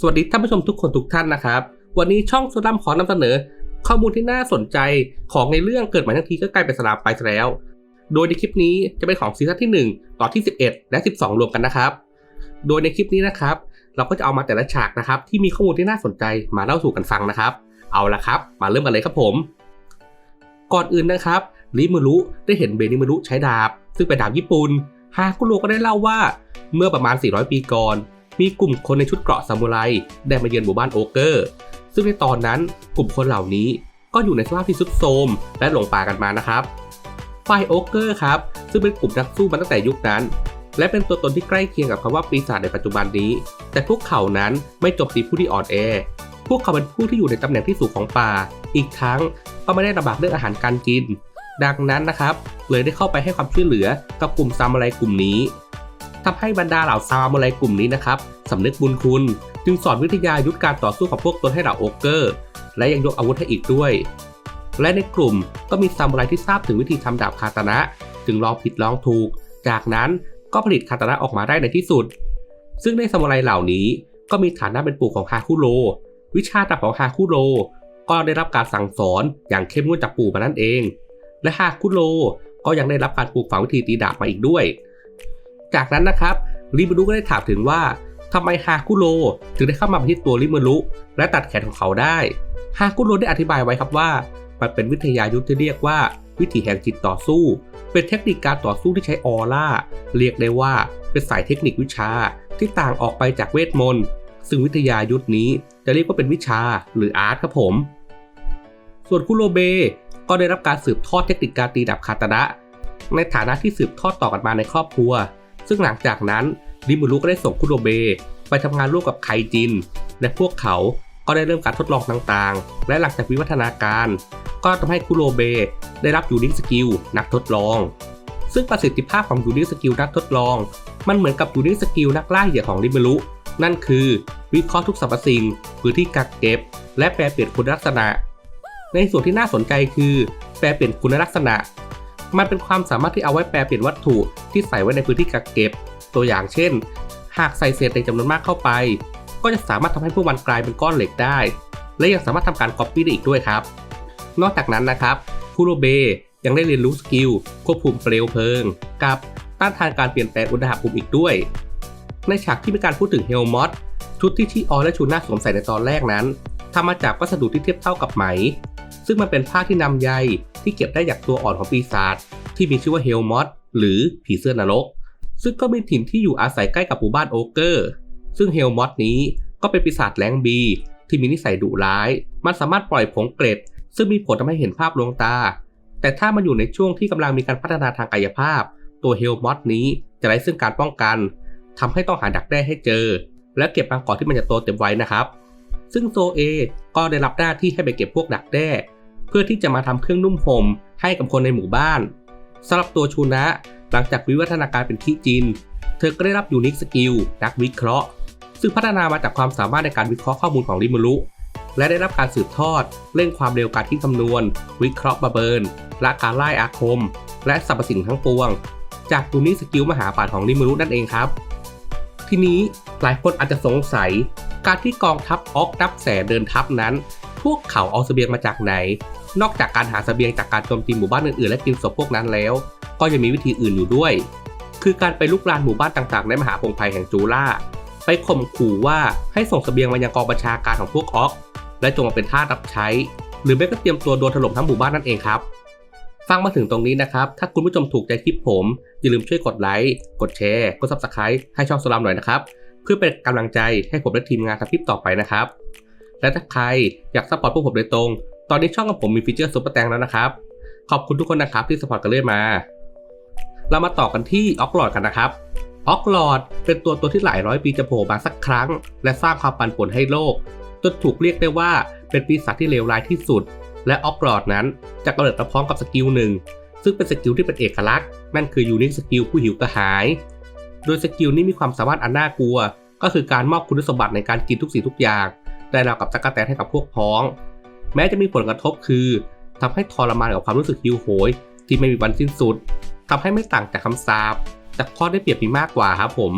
สวัสดีท่านผู้ชมทุกคนทุกท่านนะครับ วันนี้ช่องโซดัมขอนำเสนอ ข้อมูลที่น่าสนใจของในเรื่องเกิดใหม่ทั้งทีก็กลายเป็นสลาไปแล้ว โดยในคลิปนี้จะเป็นของซีซั่นที่ 1 ต่อที่ 11 และ 12 รวมกันนะครับ โดยในคลิปนี้นะครับ เราก็จะเอามาแต่ละฉากนะครับ ที่มีข้อมูลที่น่าสนใจมาเล่าสู่กันฟังนะครับ เอาละครับ มาเริ่มกันเลยครับผม ก่อนอื่นนะครับริมุรุได้เห็นเบนิมุรุใช้ดาบ ซึ่งเป็นดาบญี่ปุ่นฮาคุโรก็ได้เล่าว่าเมื่อประมาณ 400 ปีก่อน มีกลุ่มคนในชุดเกราะซามูไรได้มาเยือนหมู่บ้านโอเกอร์ ซึ่งในตอนนั้นกลุ่มคนเหล่านี้ก็อยู่ในสภาพที่ทรุดโทรมและหลงป่ากันมานะครับฝ่ายโอเกอร์ครับ ซึ่งเป็นกลุ่มนักสู้มาตั้งแต่ยุคนั้น และเป็นตัวตนที่ใกล้เคียงกับคำว่าปีศาจในปัจจุบันนี้ แต่พวกเขานั้นไม่จมตีผู้ที่อ่อนแอ พวกเขาเป็นผู้ที่อยู่ในตำแหน่งที่สูงของป่า อีกทั้งก็ไม่ได้ลำบากเรื่องอาหารการกิน ดังนั้นนะครับ เลยได้เข้าไปให้ความช่วยเหลือกับกลุ่มซามูไรกลุ่มนี้ ทำให้บรรดาเหล่าซามูไรกลุ่มนี้นะครับสำนึกบุญคุณ จึงสอนวิทยายุทธการต่อสู้ของพวกตนให้เหล่าโอเกอร์ และยังยกอาวุธให้อีกด้วย และในกลุ่มก็มีซามูไรที่ทราบถึงวิธีทำดาบคาตานะ จึงลองผิดลองถูก จากนั้นก็ผลิตคาตานะออกมาได้ในที่สุด ซึ่งในซามูไรเหล่านี้ก็มีฐานะเป็นปู่ของฮาคุโร วิชาดาบของฮาคุโรก็ได้รับการสั่งสอนอย่างเข้มงวดจากปู่มานั่นเอง และฮาคุโรก็ยังได้รับการปลูกฝังวิธีตีดาบมาอีกด้วย จากนั้นนะครับริมารุก็ได้ถามถึงว่าทำไมฮาคุโรถึงได้เข้ามาประชิดตัวริมารุและตัดแขนของเขาได้ฮาคุโรได้อธิบายไว้ครับว่า มันเป็นวิทยายุทธที่เรียกว่า วิถีแห่งจิตต่อสู้ เป็นเทคนิคการต่อสู้ที่ใช้ออร่าเรียกได้ว่าเป็นสายเทคนิควิชาที่ต่างออกไปจากเวทมนต์ซึ่งวิทยายุทธนี้จะเรียกว่าเป็นวิชาหรืออาร์ตครับผม ส่วนคุโรเบก็ได้รับการสืบทอดเทคนิคการตีดาบคาตานะในฐานะที่สืบทอดต่อกันมาในครอบครัว ซึ่งหลังจากนั้นริมูรุก็ได้ส่งคุโรเบไปทำงานร่วมกับไคจิน และพวกเขาก็ได้เริ่มการทดลองต่างๆ และหลังจากวิวัฒนาการ ก็ทำให้คุโรเบได้รับยูนิคสกิลนักทดลอง ซึ่งประสิทธิภาพของยูนิคสกิลนักทดลอง มันเหมือนกับยูนิคสกิลนักล่าเหยื่อของริมูรุนั่นคือวิเคราะห์ทุกสรรพสิ่งพื้นที่กักเก็บ และแปลเปลี่ยนคุณลักษณะ ในส่วนที่น่าสนใจคือ แปลเปลี่ยนคุณลักษณะ มันเป็นความสามารถที่เอาไว้แปลเปลี่ยนวัตถุ ที่ใส่ไว้ในพื้นที่กักเก็บ ตัวอย่างเช่น หากใส่เศษเหล็กจำนวนมากเข้าไป ก็จะสามารถทำให้พวกมันกลายเป็นก้อนเหล็กได้ และยังสามารถทำการก๊อปปี้ได้อีกด้วยครับ นอกจากนั้นนะครับคุโรเบยังได้เรียนรู้สกิลควบคุมเปลวเพลิง กับต้านทานการเปลี่ยนแปลงอุณหภูมิอีกด้วย ในฉากที่มีการพูดถึงเฮลมอตชุดที่ชีออและชูน่าสวมใส่ในตอนแรกนั้นทำมาจากวัสดุที่เทียบเท่ากับไหม ซึ่งมันเป็นผ้าที่นำใยที่เก็บได้จากตัวอ่อนของปีศาจ ที่มีชื่อว่าเฮลมอตหรือผีเสื้อนรก ซึ่งก็มีถิ่นที่อยู่อาศัยใกล้กับหมู่บ้านโอเกอร์ ซึ่งเฮลมอตนี้ก็เป็นปีศาจแรงบีที่มีนิสัยดุร้าย มันสามารถปล่อยผงเกล็ด ซึ่งมีผลทำให้เห็นภาพลวงตา แต่ถ้ามันอยู่ในช่วงที่กำลังมีการพัฒนาทางกายภาพ ตัวเฮลมอตนี้จะไร้ซึ่งการป้องกันทำให้ต้องหาดักแด้ให้เจอ และเก็บบางก่อนที่มันจะโตเต็มวัยนะครับ ซึ่งโซเอก็ได้รับหน้าที่ให้ไปเก็บพวกดักแด้ เพื่อที่จะมาทำเครื่องนุ่มห่มให้กับคนในหมู่บ้าน สำหรับตัวชูนะ หลังจากวิวัฒนาการเป็นที่จิน เธอก็ได้รับยูนิคสกิลนักวิเคราะห์ ซึ่งพัฒนามาจากความสามารถในการวิเคราะห์ข้อมูลของริมูรุและได้รับการสืบทอด เร่งความเร็วการคิดคำนวณ วิเคราะห์บาเบินและการไล่อาคม และสรรพสิ่งทั้งปวง จากยูนิคสกิลมหาปราชญ์ของริมูรุนั่นเองครับ ทีนี้หลายคนอาจจะสงสัย การที่กองทัพออกนับแสนเดินทัพนั้น พวกเขาเอาเสบียงมาจากไหน นอกจากการหาเสบียงจากการโจมตีหมู่บ้านอื่นๆ และกินศพพวกนั้นแล้ว ก็ยังมีวิธีอื่นอยู่ด้วย คือการไปลุกลานหมู่บ้านต่างๆ ในมหาพงศ์ภัยแห่งจูล่า ไปข่มขู่ว่าให้ส่งเสบียงมายังกองบัญชาการของพวกออกและจงมาเป็นทาสรับใช้ หรือไม่ก็เตรียมตัวโดนถล่มทั้งหมู่บ้านนั่นเองครับ ฟังมาถึงตรงนี้นะครับ ถ้าคุณผู้ชมถูกใจคลิปผม อย่าลืมช่วยกดไลค์ กดแชร์ กด subscribe ให้ช่องสลามหน่อยนะครับ เพื่อเป็นกำลังใจให้ผมและทีมงานทำคลิปต่อไปนะครับ และถ้าใครอยากสปอร์ตพวกผมโดยตรง ตอนนี้ช่องของผมมีฟีเจอร์ซุปเปอร์แตงแล้วนะครับ ขอบคุณทุกคนนะครับที่สปอร์ตกันเรื่อยมา เรามาต่อกันที่ออกลอดกันนะครับออกลอดเป็นตัวตัวที่หลายร้อยปีจะโผล่มาสักครั้ง และสร้างความปั่นป่วนให้โลกจนถูกเรียกได้ว่าเป็นปีศาจที่เลวร้ายที่สุด และออกลอดนั้นจะกำเนิดมาพร้อมกับสกิลหนึ่งซึ่งเป็นสกิลที่เป็นเอกลักษณ์นั่นคือยูนิคสกิลผู้หิวกระหาย โดยสกิลนี้มีความสามารถอันน่ากลัว ก็คือการมอบคุณสมบัติในการกินทุกสิ่งทุกอย่าง ได้ราวกับจักรแตนให้กับพวกพ้อง แม้จะมีผลกระทบคือทำให้ทรมานกับความรู้สึกหิวโหย ที่ไม่มีวันสิ้นสุดทำให้ไม่ต่างจากคำสาปแต่ข้อได้เปรียบมีมากกว่าครับผม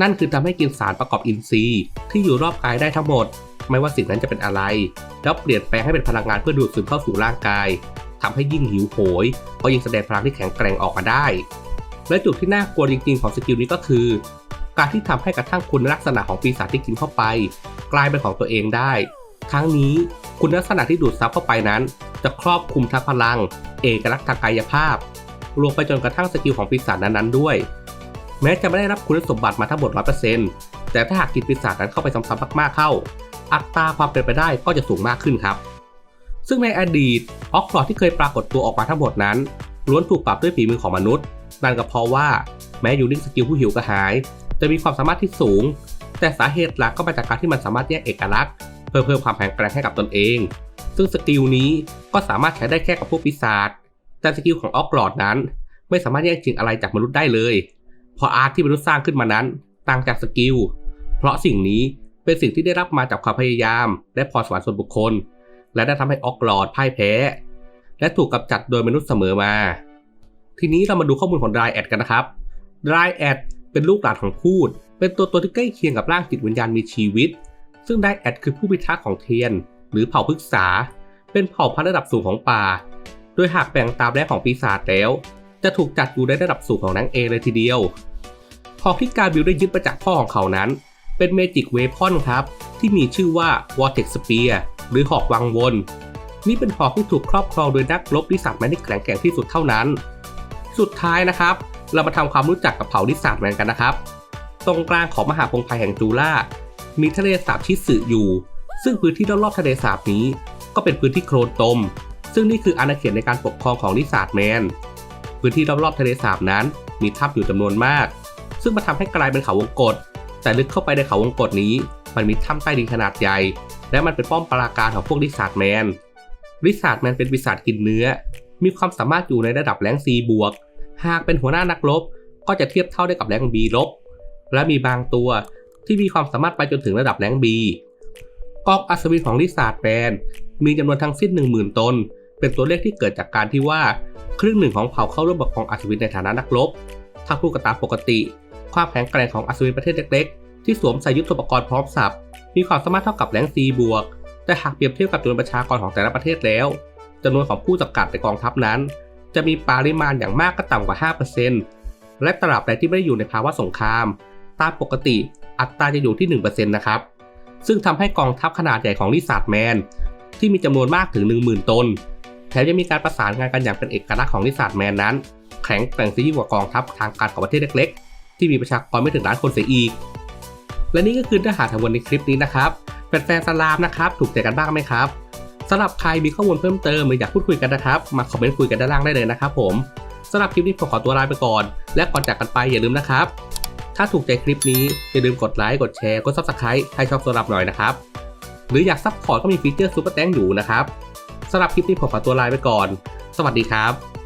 นั่นคือทำให้กินสารประกอบอินทรีย์ ที่อยู่รอบกายได้ทั้งหมด ไม่ว่าสิ่งนั้นจะเป็นอะไร แล้วเปลี่ยนแปลงให้เป็นพลังงานเพื่อดูดซึมเข้าสู่ร่างกายทำให้ยิ่งหิวโหยก็ยิ่งแสดงพลังที่แข็งแกร่งออกมาได้ และจุดที่น่ากลัวจริงๆของสกิลนี้ก็คือ การที่ทำให้กระทั่งคุณลักษณะของปีศาจที่กินเข้าไป กลายเป็นของตัวเองได้ ครั้งนี้คุณลักษณะที่ดูดซับเข้าไปนั้น จะครอบคลุมทั้งพลัง เอกลักษณ์ทางกายภาพ รวมไปจนกระทั่งสกิลของปีศาจนั้นๆด้วย แม้จะไม่ได้รับคุณสมบัติมาทั้งหมด 100%แต่ถ้าหากกินปีศาจนั้นเข้าไปซ้ำๆมากๆเข้า อัตราความเป็นไปได้ก็จะสูงมากขึ้นครับ ซึ่งในอดีตออกฟอร์ดที่เคยปรากฏตัวออกมาทั้งหมดนั้นล้วนถูกปรับด้วยฝีมือของมนุษย์นั่นก็เพราะว่าแม้ยูนิ่งสกิลผู้หิวกระหาย จะมีความสามารถที่สูง แต่สาเหตุหลักก็มาจากการที่มันสามารถแยกเอกลักษณ์ เพื่อเพิ่มความแข็งแกร่งให้กับตนเอง ซึ่งสกิลนี้ก็สามารถใช้ได้แค่กับพวกปีศาจแต่สกิลของออกลอดนั้น ไม่สามารถแยกชิงอะไรจากมนุษย์ได้เลยเพราะอาร์ตที่มนุษย์สร้างขึ้นมานั้นต่างจากสกิลเพราะสิ่งนี้เป็นสิ่งที่ได้รับมาจากความพยายาม และพรสวรรค์ส่วนบุคคล และได้ทำให้ออกลอดพ่ายแพ้ และถูกกำจัดโดยมนุษย์เสมอมา ทีนี้เรามาดูข้อมูลของ Dry แอดกันนะครับ Dry แอดเป็นลูกหลานของพูด เป็นตัวตนที่ใกล้เคียงกับร่างจิตวิญญาณมีชีวิต ซึ่ง Dry แอดคือผู้พิทักษ์ของเทียน หรือเผ่าพฤกษา เป็นเผ่าพันธุ์ระดับสูงของป่า โดยหากแบ่งตามแรกของปีศาจแล้ว จะถูกจัดอยู่ในระดับสูงของนางเอเลยทีเดียวหอกที่กาบิลได้ยึดมาจากพ่อของเขานั้น เป็นเมจิกเวพอนครับ ที่มีชื่อว่า Vortex Spear หรือหอกวังวน นี่เป็นหอกที่ถูกครอบครองโดยนักรบลิซ่าแมนที่แข็งแกร่งที่สุดเท่านั้น สุดท้ายนะครับ เรามาทำความรู้จักกับเผ่าลิซ่าแมนกันนะครับ ตรงกลางของมหาพงศ์ภัยแห่งจูล่า มีทะเลสาบชิสึอยู่ ซึ่งพื้นที่รอบๆทะเลสาบนี้ ก็เป็นพื้นที่โคลนตม ซึ่งนี่คืออาณาเขตในการปกครองของลิซ่าแมน พื้นที่รอบๆทะเลสาบนั้น มีถ้ำอยู่จำนวนมาก ซึ่งมันทำให้กลายเป็นเขาวงกฏแต่ลึกเข้าไปในเขาวงกฏนี้ มันมีถ้ำใต้ดินขนาดใหญ่ และมันเป็นป้อมปราการของพวกลิซาร์ดแมนลิซาร์ดแมนเป็นปีศาจกินเนื้อ มีความสามารถอยู่ในระดับแรง C บวก หากเป็นหัวหน้านักรบ ก็จะเทียบเท่าได้กับแรง B ลบ และมีบางตัว ที่มีความสามารถไปจนถึงระดับแรง B กองอัศวินของลิซาร์ดแมนมีจำนวนทั้งสิ้น 10,000 ตน เป็นตัวเลขที่เกิดจากการที่ว่าครึ่งหนึ่งของเผ่าเข้าร่วมกับกองอัศวินในฐานะนักรบถ้าพูดกันตามปกติ ความแข็งแกร่งของอัศวินประเทศเล็กๆ ที่สวมใส่ยุทธปกรณ์พร้อมสับ มีความสามารถเท่ากับแรงซีบวก แต่หากเปรียบเทียบกับจำนวนประชากรของแต่ละประเทศแล้วจำนวนของผู้สังกัดในกองทัพนั้น จะมีปริมาณอย่างมากก็ต่ำกว่า 5%และตราบใดที่ไม่ได้อยู่ในภาวะสงคราม ตามปกติ อัตราจะอยู่ที่ 1%นะครับ ซึ่งทำให้กองทัพขนาดใหญ่ของลิซาร์ดแมนที่มีจำนวนมากถึง 10,000 ตน แถมยังมีการประสานงานกันอย่างเป็นเอกลักษณ์ของลิซาร์ดแมนนั้น แข็งแกร่งซะยิ่งกว่ากองทัพทางการของประเทศเล็ก ๆ ที่มีประชากรไม่ถึงล้านคนเสียอีก และนี่ก็คือเนื้อหาทั้งหมดในคลิปนี้นะครับแฟนๆสลามนะครับถูกใจกันบ้างไหมครับสำหรับใครมีข้อมูลเพิ่มเติมหรืออยากพูดคุยกันนะครับ มาคอมเมนต์คุยกันด้านล่างได้เลยนะครับผมสำหรับคลิปนี้ผมขอตัวลาไปก่อน และก่อนจากกันไปอย่าลืมนะครับ ถ้าถูกใจคลิปนี้ อย่าลืมกดไลค์ กดแชร์ กดซับสไครต์ให้ชอบสำหรับหน่อยนะครับ หรืออยากซัพพอร์ตก็มีฟีเจอร์ซูเปอร์แตงอยู่นะครับสำหรับคลิปนี้ผมขอตัวลาไปก่อน สวัสดีครับ